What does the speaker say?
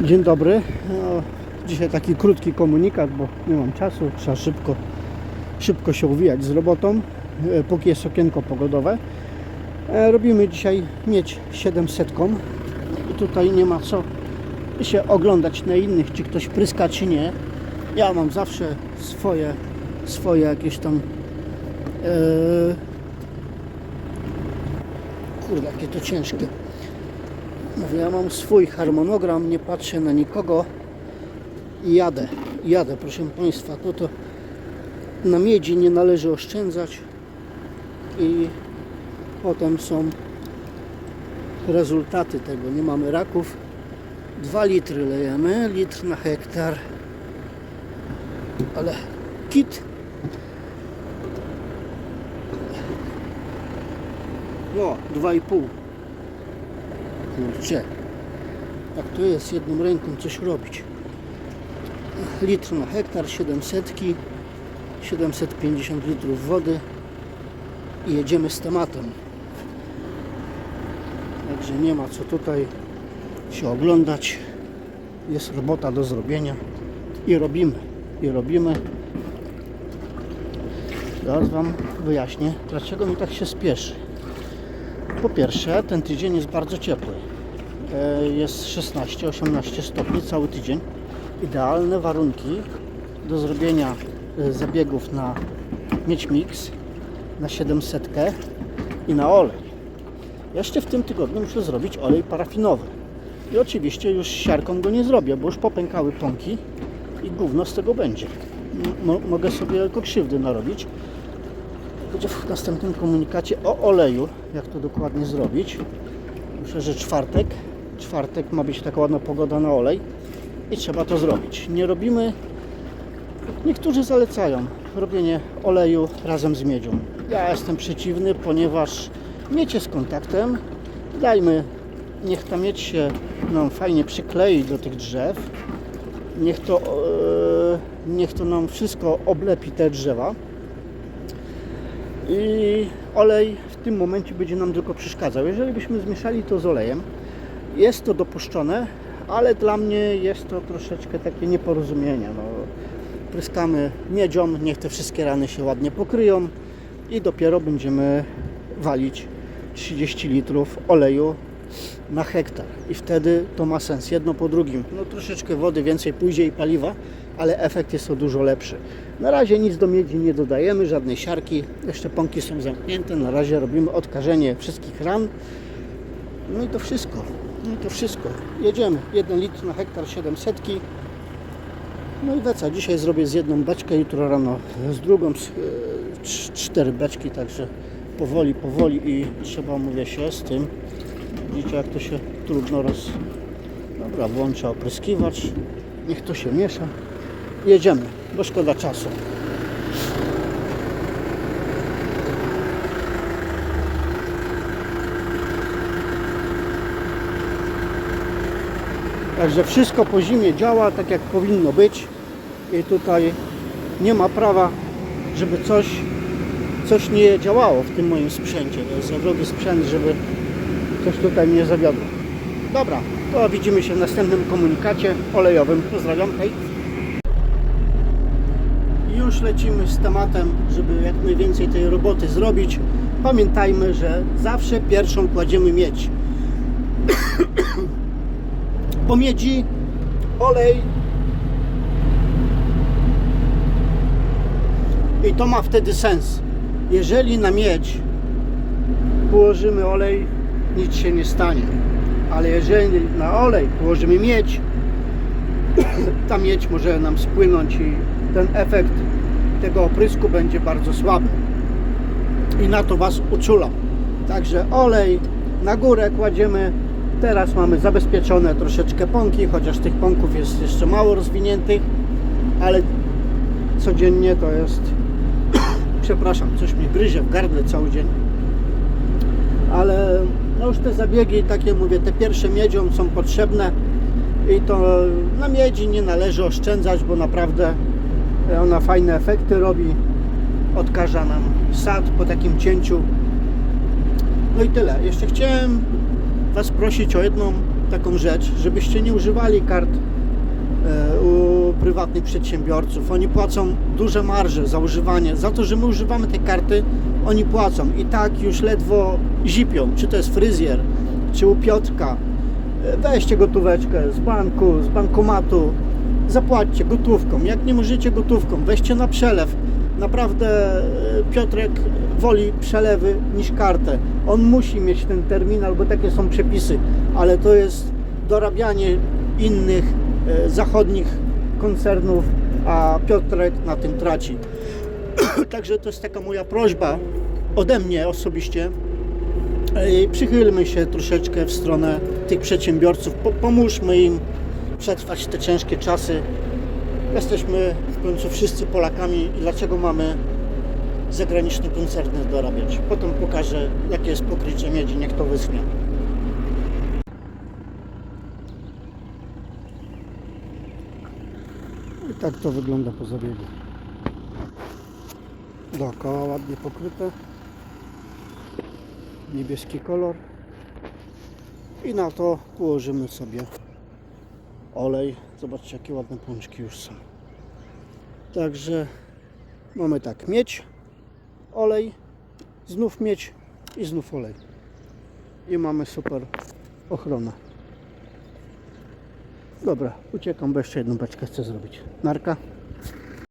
Dzień dobry. No, dzisiaj taki krótki komunikat, bo nie mam czasu. Trzeba szybko, szybko się uwijać z robotą, e, póki jest okienko pogodowe. E, Robimy dzisiaj mieć 700. I tutaj nie ma co się oglądać na innych, czy ktoś pryska, czy nie. Ja mam zawsze swoje, swoje jakieś tam e, kurde, jakie to ciężkie. Ja mam swój harmonogram, nie patrzę na nikogo i jadę. Jadę, proszę Państwa. To to na miedzi nie należy oszczędzać i potem są rezultaty tego. Nie mamy raków. 2 litry lejemy, litr na hektar. Ale kit no, 2,5 Kurczę. Jak to jest jedną ręką coś robić. Litr na hektar, 700, 750 litrów wody i jedziemy z tematem. Także nie ma co tutaj się oglądać. Jest robota do zrobienia i robimy. I robimy. Zaraz Wam wyjaśnię, dlaczego mi tak się spieszy. Po pierwsze, ten tydzień jest bardzo ciepły. E, Jest 16-18 stopni cały tydzień. Idealne warunki do zrobienia e, zabiegów na mieć mix, na 700 i na olej. Jeszcze w tym tygodniu muszę zrobić olej parafinowy. I oczywiście już siarką go nie zrobię, bo już popękały pąki i gówno z tego będzie. M- mo- mogę sobie tylko krzywdy narobić będzie w następnym komunikacie o oleju, jak to dokładnie zrobić. Myślę, że czwartek, czwartek ma być taka ładna pogoda na olej i trzeba to zrobić. Nie robimy, niektórzy zalecają robienie oleju razem z miedzią. Ja jestem przeciwny, ponieważ miedź jest kontaktem, dajmy, niech ta miedź się nam fajnie przyklei do tych drzew, niech to, e, niech to nam wszystko oblepi te drzewa i olej w tym momencie będzie nam tylko przeszkadzał. Jeżeli byśmy zmieszali to z olejem, jest to dopuszczone, ale dla mnie jest to troszeczkę takie nieporozumienie. No, pryskamy miedzią, niech te wszystkie rany się ładnie pokryją i dopiero będziemy walić 30 litrów oleju na hektar i wtedy to ma sens, jedno po drugim. No troszeczkę wody więcej pójdzie i paliwa, ale efekt jest o dużo lepszy. Na razie nic do miedzi nie dodajemy, żadnej siarki, jeszcze pąki są zamknięte, na razie robimy odkażenie wszystkich ran. No i to wszystko, no i to wszystko. Jedziemy, 1 litr na hektar 700. No i weca, dzisiaj zrobię z jedną beczkę, jutro rano z drugą, z, e, cz- cztery beczki, także powoli, powoli i trzeba, mówię się, z tym Widzicie jak to się trudno roz... Dobra, włączę opryskiwacz. Niech to się miesza. Jedziemy, bo szkoda czasu. Także wszystko po zimie działa tak jak powinno być i tutaj nie ma prawa, żeby coś, coś nie działało w tym moim sprzęcie. To jest za drogi sprzęt, żeby coś tutaj mnie zawiodło. Dobra, to widzimy się w następnym komunikacie olejowym. Pozdrawiam, hej. Już lecimy z tematem, żeby jak najwięcej tej roboty zrobić. Pamiętajmy, że zawsze pierwszą kładziemy miedź. Po miedzi olej i to ma wtedy sens. Jeżeli na miedź położymy olej, nic się nie stanie. Ale jeżeli na olej położymy miedź, ta miedź może nam spłynąć i ten efekt tego oprysku będzie bardzo słaby. I na to Was uczulam. Także olej na górę kładziemy. Teraz mamy zabezpieczone troszeczkę pąki, chociaż tych pąków jest jeszcze mało rozwiniętych, ale codziennie to jest, przepraszam, coś mi gryzie w gardle cały dzień ale no już te zabiegi, takie mówię, te pierwsze miedzią są potrzebne i to na miedzi nie należy oszczędzać, bo naprawdę ona fajne efekty robi, odkaża nam sad po takim cięciu. No i tyle. Jeszcze chciałem Was prosić o jedną taką rzecz, żebyście nie używali kart e, u prywatnych przedsiębiorców. Oni płacą duże marże za używanie. Za to, że my używamy tej karty, oni płacą. I tak już ledwo zipią, czy to jest fryzjer, czy u Piotrka. E, Weźcie gotóweczkę z banku, z bankomatu, zapłaćcie gotówką. Jak nie możecie gotówką, weźcie na przelew. Naprawdę e, Piotrek woli przelewy niż kartę. On musi mieć ten terminal, bo takie są przepisy, ale to jest dorabianie innych e, zachodnich koncernów, a Piotrek na tym traci. Także to jest taka moja prośba ode mnie osobiście. Ej, Przychylmy się troszeczkę w stronę tych przedsiębiorców, po- pomóżmy im przetrwać te ciężkie czasy. Jesteśmy w końcu wszyscy Polakami i dlaczego mamy zagraniczne koncerny dorabiać. Potem pokażę, jakie jest pokrycie miedzi, niech to wyschnie. I tak to wygląda po zabiegu. Dookoła ładnie pokryte. Niebieski kolor. I na to położymy sobie olej. Zobaczcie, jakie ładne pączki już są. Także mamy tak, miedź, olej, znów miedź i znów olej. I mamy super ochronę. Dobra, uciekam, bo jeszcze jedną beczkę chcę zrobić. Narka.